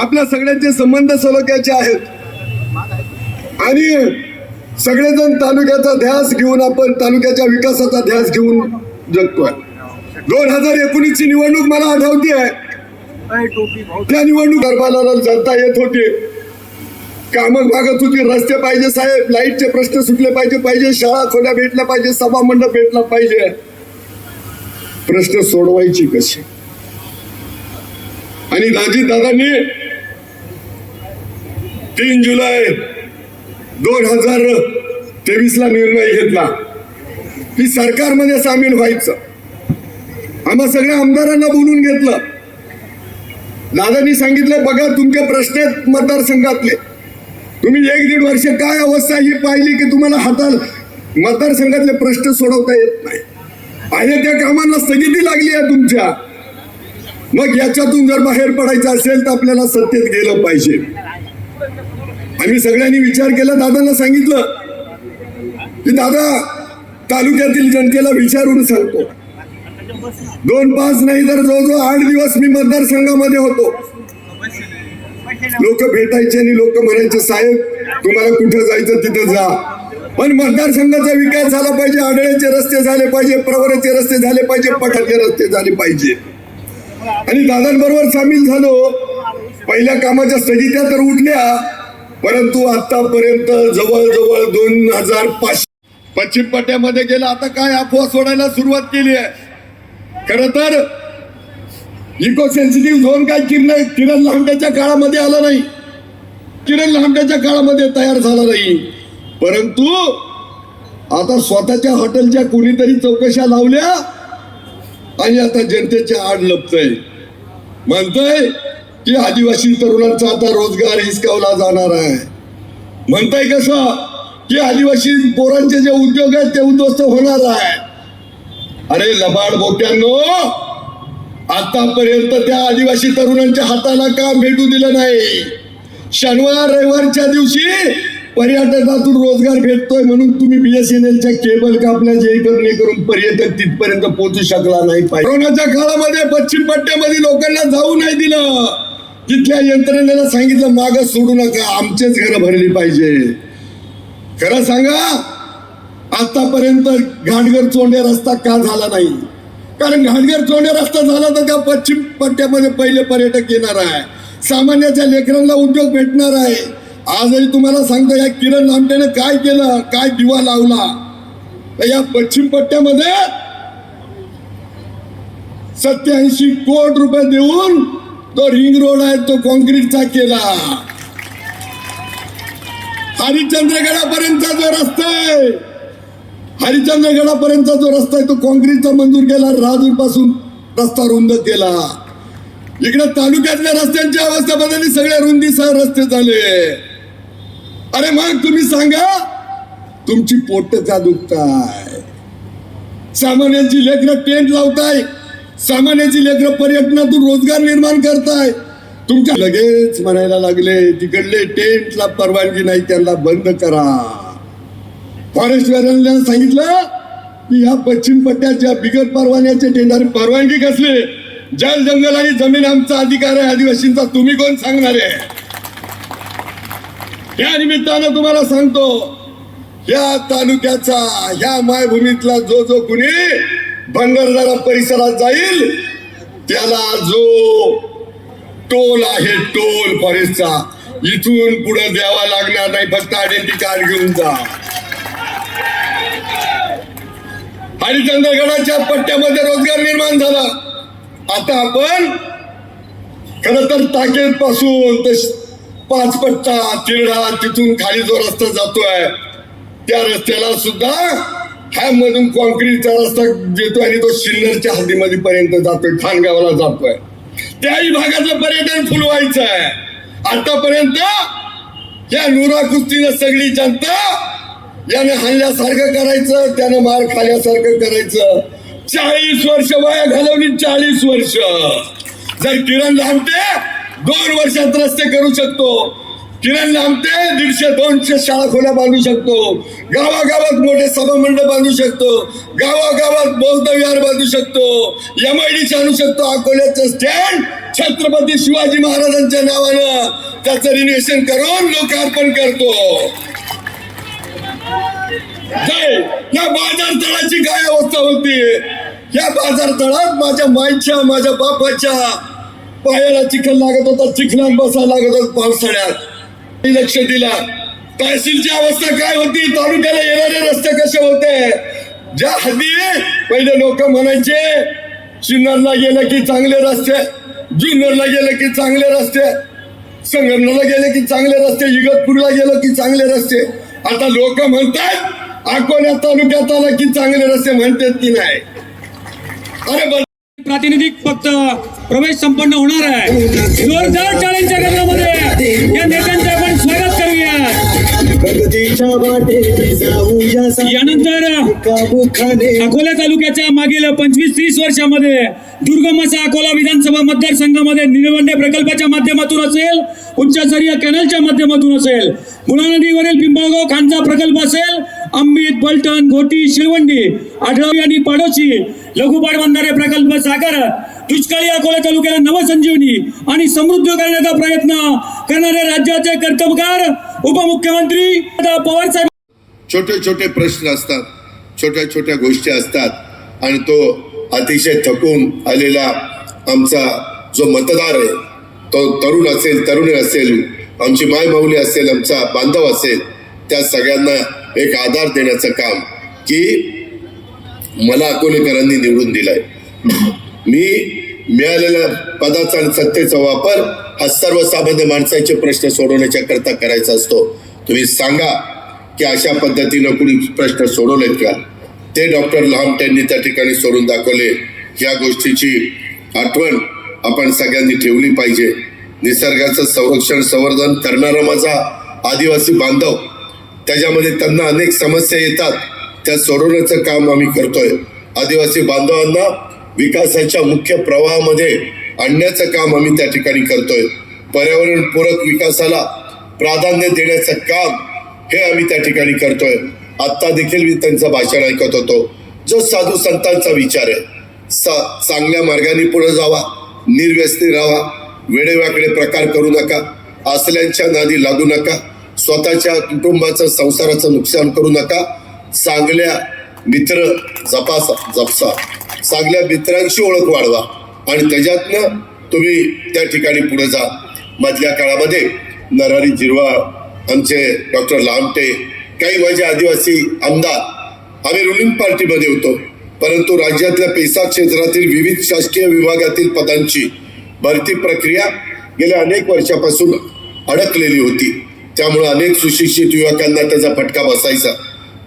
आपल्या सगळ्यांचे संबंध सलोख्याचे आहेत. आणि सगळेजण तालुक्याचा ध्यास घेऊन आपण तालुक्याच्या विकासाचा ध्यास घेऊन जगतोय. दोन हजार एकोणीसची निवडणूक मला आठवते. आहे त्या निवडणूक गरबाला जनता येत होती. कामं मागत होती. रस्ते पाहिजे साहेब. लाईटचे प्रश्न सुटले पाहिजे पाहिजे. शाळा खोल्या भेटल्या पाहिजे सभा मंडप भेटला पाहिजे. प्रश्न सोडवायची कशी आणि दाजी दादांनी तीन जुलै दोन हजार तेवीस ला निर्णय घेतला. की सरकारमध्ये सामील व्हायचं. आम्हा सगळ्या आमदारांना बोलून घेतलं. दादांनी सांगितलं बघा तुमचे प्रश्न आहेत मतदारसंघातले. तुम्ही एक दीड वर्ष काय अवस्था ही पाहिली की तुम्हाला हाताल मतदारसंघातले प्रश्न सोडवता येत नाही? आणि त्या कामांना स्थगिती लागली आहे तुमच्या. मग याच्यातून जर बाहेर पडायचं असेल तर आपल्याला सत्तेत गेलं पाहिजे. आम्ही सगळ्यांनी विचार केला दादांना सांगितलं. की दादा तालुक्यातील जनतेला विचारून सांगतो. दोन पाच नाही तर जवळजवळ आठ दिवस मी मतदारसंघामध्ये होतो. लोक भेटायचे आणि लोक म्हणायचे साहेब तुम्हाला कुठं जायचं तिथं जा. पण मतदारसंघाचा विकास झाला पाहिजे आढळ्याचे रस्ते झाले पाहिजे प्रवराचे रस्ते झाले पाहिजे पठाचे रस्ते झाले पाहिजे. आणि दादांबरोबर सामील झालो. पहिल्या कामाच्या स्थगित्या तर उठल्या परंतु आतापर्यंत जवळजवळ दोन हजार पाचशे पश्चिम पट्ट्यामध्ये गेला. आता काय अफवा सोडायला सुरुवात केली आहे? खर तर इको सेन्सिटिव्ह झोन काय किरण किरण लांबट्याच्या काळामध्ये आला नाही. किरण लांबट्याच्या काळामध्ये तयार झाला नाही. परंतु आता स्वतःच्या हॉटेलच्या कुणीतरी चौकशा लावल्या आणि आता जनतेच्या आड लपतय. म्हणतय की आदिवासी तरुणांचा आता रोजगार हिसकावला जाणार आहे. म्हणताय कसं? की आदिवासी पोरांचे जे उद्योग आहेत ते उद्ध्वस्त होणार आहे अरे लबाड बोट्यांनो आतापर्यंत त्या आदिवासी तरुणांच्या हाताला काम भेटू दिलं नाही. शनिवार रविवारच्या दिवशी पर्यटनातून रोजगार भेटतोय म्हणून तुम्ही बीएसएनएलच्या केबल कापल्या जे करणे करून पर्यटक तिथपर्यंत पोहोचू शकला नाही पाहिजे. कोरोनाच्या काळामध्ये पश्चिम पट्ट्यामध्ये लोकांना जाऊ नाही दिलं. तिथल्या यंत्रणेला सांगितलं माग सोडू नका आमचेच घरं भरली पाहिजे. खरं सांगा आतापर्यंत घाटघर चोंडे रस्ता का झाला नाही? कारण घाटघर चोंडे रस्ता झाला तर त्या पश्चिम पट्ट्यामध्ये पहिले पर्यटक येणार आहे? सामान्याच्या लेकरांना उद्योग भेटणार आहे. आजही तुम्हाला सांगतो या किरण लामटेने काय केलं काय दिवा लावला? तर या पश्चिम पट्ट्यामध्ये सत्याऐंशी कोट रुपये देऊन तो रिंग रोड आहे तो कॉन्क्रीटचा केला. हरिश्चंद्रगडापर्यंतचा जो रस्ता आहे हरिश्चंद्रगडापर्यंतचा जो रस्ता आहे तो कॉन्क्रीटचा मंजूर केला राजूरपासून रस्ता रुंद केला. इकडे तालुक्यातल्या रस्त्यांची अवस्था बदलली सगळ्या रुंदीसह रस्ते झाले. अरे मग तुम्ही सांगा तुमची पोट का दुखताय सामान्यांची लेकरं टेंट लावताय सामान्याची लेकर पर्यटनातून रोजगार निर्माण करताय. तुमच्या लगेच म्हणायला लागले तिकडले टेंटला परवानगी नाही त्यांना बंद करा. फॉरेस्ट वाल्यांना सांगितलं की ह्या पश्चिम पट्ट्याच्या बिगर परवान्याचे टेंडर परवानगी कसले? जल जंगल आणि जमीन आमचा अधिकार आहे आदिवासींचा. तुम्ही कोण सांगणार आहे? या निमित्तानं तुम्हाला सांगतो या तालुक्याचा ह्या मायभूमीतला जो जो कुणी भंगारदारा परिसरात जाईल त्याला जो टोल आहे टोल फॉरेस्टचा इथून पुढे द्यावा लागणार नाही फक्त आयडेंटी कार्ड घेऊन जा. हरिचंद्रगडाच्या पट्ट्यामध्ये रोजगार निर्माण झाला. आता आपण खर तर टाकेत पासून ते पाच पट्टा तिरडा तिथून खाली जो रस्ता जातोय त्या रस्त्याला सुद्धा ह्या मधून कॉन्क्रीटचा रस्ता देतो आणि तो सिन्नरच्या हद्दीमध्ये पर्यंत जातोय खानगावला जातोय. त्याही भागातलं पर्यटन फुलवायचं आहे आतापर्यंत या नुरा कुस्तीनं सगळी जनता याने हल्ल्यासारखं करायचं त्यानं मार खाल्यासारखं करायचं. चाळीस वर्ष वाया घालवली चाळीस वर्ष. जर किरण लांबते दोन वर्षात रस्ते करू शकतो. किरण लांबते दीडशे दोनशे शाळा खोल्या बांधू शकतो. गावागावात मोठे सभामंडळ बांधू शकतो. गावागावात बौद्ध विहार बांधू शकतो. एम आय डी आणू शकतो. अकोल्याचं स्टँड छत्रपती शिवाजी महाराजांच्या नावानं. त्याचं रिनोव्हेशन करून लोकार्पण करतो. या बाजार तळाची काय अवस्था होती? या बाजार तळात माझ्या माईच्या माझ्या बापाच्या पायाला चिखल लागत होता चिखलात बसायला लागत होता पावसाळ्यात. लक्ष दिला. तहसीलची अवस्था काय होती? तालुक्याला येणारे रस्ते कसे होते? ज्या हद्दी पहिले लोक म्हणायचे सिन्नरला गेलं की चांगले रस्ते जुन्नरला गेलं की चांगले रस्ते संगमनेरला गेले की चांगले रस्ते इगतपूरला गेलो की चांगले रस्ते. आता लोक म्हणतात अकोल्या तालुक्यात आला की चांगले रस्ते म्हणतात की नाही. अरे बरं प्रातिनिधिक फक्त प्रवेश संपन्न होणार आहे. जोरदार टाळ्यांच्या या नेत्यांच्या प्रगतीच्या वाटेत जाऊया यानंतर अकोला तालुक्याच्या मागील पंचवीस तीस वर्षामध्ये दुर्गम असा अकोला विधानसभा मतदारसंघामध्ये निळवंडे प्रकल्पाच्या माध्यमातून असेल उच्चस्तरीय कॅनलच्या माध्यमातून असेल मुळा नदीवरील पिंपळगाव खानचा प्रकल्प असेल अंबित पलटण घोटी शिळवंडी आढळावी आणि पाडोशी लघु पाटबंधारे प्रकल्प साकार दुष्काळी अकोला तालुक्याला नवसंजीवनी आणि समृद्ध करण्याचा प्रयत्न करणारे राज्याचे कर्तबगार उपमुख्यमंत्री पवार साहेब छोटे छोटे प्रश्न असतात छोट्या छोट्या गोष्टी असतात आणि तो अतिशय थकून आलेला आमचा जो मतदार आहे तो तरुण असेल तरुणी असेल आमची माय असेल आमचा बांधव असेल त्या सगळ्यांना एक आधार देण्याचं काम की मला अकोलेकरांनी निवडून दिलाय. मी मिळालेल्या पदाचा आणि सत्तेचा वापर हा सर्वसामान्य माणसाचे प्रश्न सोडवण्याच्या करता करायचा असतो. तुम्ही सांगा की अशा पद्धतीनं कुणी प्रश्न सोडवलेत का? ते डॉक्टर लांबट्यांनी त्या ठिकाणी सोडून दाखवले. या गोष्टीची आठवण आपण सगळ्यांनी ठेवली पाहिजे. निसर्गाचं संरक्षण संवर्धन करणारा माझा आदिवासी बांधव त्याच्यामध्ये त्यांना अनेक समस्या येतात. त्या सोडवण्याचं काम आम्ही करतोय. आदिवासी बांधवांना विकासाच्या मुख्य प्रवाहामध्ये आणण्याचं काम आम्ही त्या ठिकाणी करतोय. पर्यावरण पूरक विकासाला प्राधान्य देण्याचं काम हे आम्ही त्या ठिकाणी करतोय. आत्ता देखील मी त्यांचं भाषण ऐकत होतो. जो साधू संतांचा विचार आहे सा चांगल्या मार्गाने पुढे जावा निर्व्यसनी राहा वेडेवाकडे प्रकार करू नका असल्यांच्या नादी लागू नका स्वतःच्या कुटुंबाचं संसाराचं नुकसान करू नका चांगल्या मित्र जपासा जपसा. चांगल्या मित्रांशी ओळख वाढवा. आणि त्याच्यातनं तुम्ही त्या ठिकाणी पुढे जा. मधल्या काळामध्ये नरहरी जिरवा आमचे डॉक्टर लामटे काही माझे आदिवासी आमदार आम्ही रुलिंग पार्टीमध्ये होतो. परंतु राज्यातल्या पेसा क्षेत्रातील विविध शासकीय विभागातील पदांची भरती प्रक्रिया गेल्या अनेक वर्षापासून अडकलेली होती. त्यामुळे अनेक सुशिक्षित युवकांना त्याचा फटका बसायचा.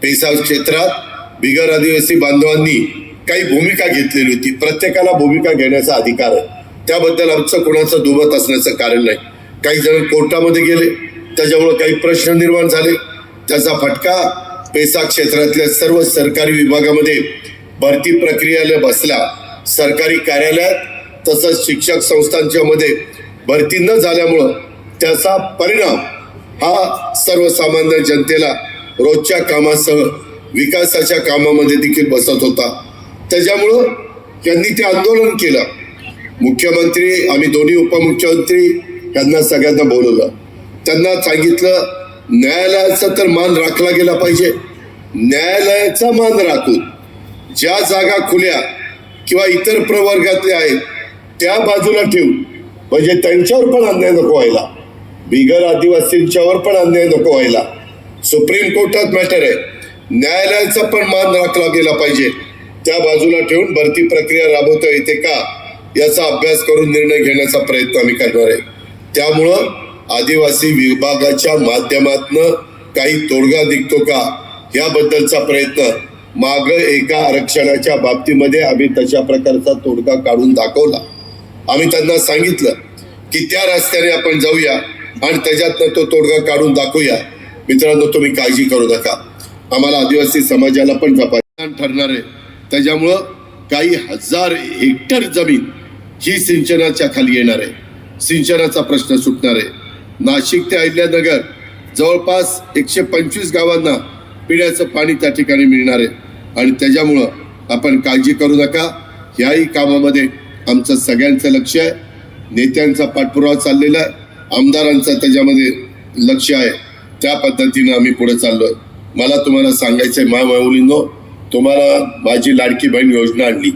पेसा क्षेत्रात बिगर आदिवासी बांधवांनी काही भूमिका घेतलेली होती. प्रत्येकाला भूमिका घेण्याचा अधिकार आहे. त्याबद्दल आमचं कोणाचं दुबत असण्याचं कारण नाही. काही जण कोर्टामध्ये गेले. त्याच्यामुळे काही प्रश्न निर्माण झाले. त्याचा फटका पैसा क्षेत्रातल्या सर्व सरकारी विभागामध्ये भरती प्रक्रियेला बसला. सरकारी कार्यालयात तसंच शिक्षक संस्थांच्या मध्ये भरती न झाल्यामुळं त्याचा परिणाम हा सर्वसामान्य जनतेला रोजच्या कामासह विकासाच्या कामामध्ये देखील बसत होता. त्याच्यामुळं त्यांनी ते आंदोलन केलं. मुख्यमंत्री आम्ही दोन्ही उपमुख्यमंत्री यांना सगळ्यांना बोलवलं. त्यांना सांगितलं न्यायालयाचा तर मान राखला गेला पाहिजे. न्यायालयाचा मान राखून ज्या जागा खुल्या किंवा इतर प्रवर्गातल्या आहेत त्या बाजूला ठेवून म्हणजे त्यांच्यावर पण अन्याय नको व्हायला. बिगर आदिवासींच्यावर पण अन्याय नको व्हायला. सुप्रीम कोर्टात मॅटर आहे. न्यायालयाचा पण मान राखला गेला पाहिजे. त्या बाजूला ठेवून भरती प्रक्रिया राबवता येते का याचा अभ्यास करून निर्णय घेण्याचा प्रयत्न आम्ही करणार आहे. त्यामुळं आदिवासी विभागाच्या माध्यमातनं काही तोडगा निघतो का याबद्दलचा प्रयत्न माग एका आरक्षणाच्या बाबतीमध्ये आम्ही तशा प्रकारचा तोडगा काढून दाखवला. आम्ही त्यांना सांगितलं की त्या रस्त्याने आपण जाऊया आणि त्याच्यातनं तो तोडगा काढून दाखवूया. मित्रांनो तुम्ही काळजी करू नका. आम्हाला आदिवासी समाजाला पण जपान ठरणार आहे. त्याच्यामुळं काही हजार हेक्टर जमीन ही सिंचनाच्या खाली येणार आहे. सिंचनाचा प्रश्न सुटणार आहे. नाशिक ते अहिल्यानगर जवळपास एकशे पंचवीस गावांना पिण्याचं पाणी त्या ठिकाणी मिळणार आहे. आणि त्याच्यामुळं आपण काळजी करू नका. ह्याही कामामध्ये आमचं सगळ्यांचं लक्ष आहे. नेत्यांचा पाठपुरावा चाललेला आहे. आमदारांचं त्याच्यामध्ये लक्ष आहे. त्या पद्धतीनं आम्ही पुढे आहे मला तुम्हाला सांगायचं मा माऊलींनो तुम्हाला माझी लाडकी बहीण योजना आणली.